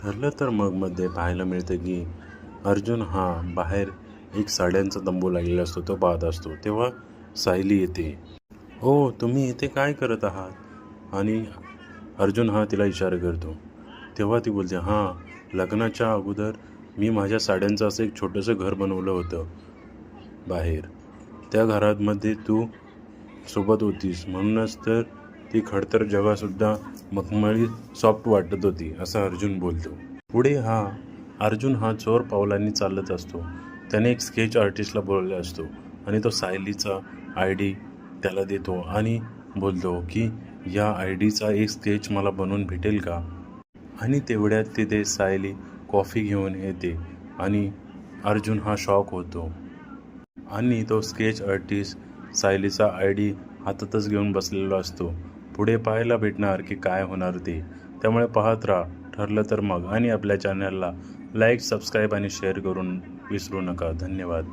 ठरलं तर मग मध्ये पाहायला मिळतं की अर्जुन हा बाहेर एक साड्यांचा तंबू लागलेला असतो तो पाहत असतो. तेव्हा सायली येते. हो तुम्ही इथे काय करत आहात? आणि अर्जुन हा तिला इशारा करतो. तेव्हा ती बोलते हां लग्नाच्या अगोदर मी माझ्या साड्यांचं असं एक छोटंसं घर बनवलं होतं बाहेर. त्या घरामध्ये तू सोबत होतीस. म्हणूनच तर ती खडतर जगासुद्धा मखमळी सॉफ्ट वाटत होती असं अर्जुन बोलतो. पुढे हा अर्जुन हा चोर पावलांनी चालत असतो. त्याने एक स्केच आर्टिस्टला बोलवला असतो आणि तो सायलीचा आय डी त्याला देतो आणि बोलतो की या आय डीचा एक स्केच मला बनवून भेटेल का? आणि तेवढ्यात तिथे सायली कॉफी घेऊन येते आणि अर्जुन हा शॉक होतो. आणि तो स्केच आर्टिस्ट सायलीचा आय डी हातातच घेऊन बसलेला असतो. पुढे पाहायला भेटणार की काय होणार ते. त्यामुळे पाहत राहा. ठरलं तर मग आणि आपल्या चॅनलला लाईक सबस्क्राईब आणि शेअर करून विसरू नका. धन्यवाद.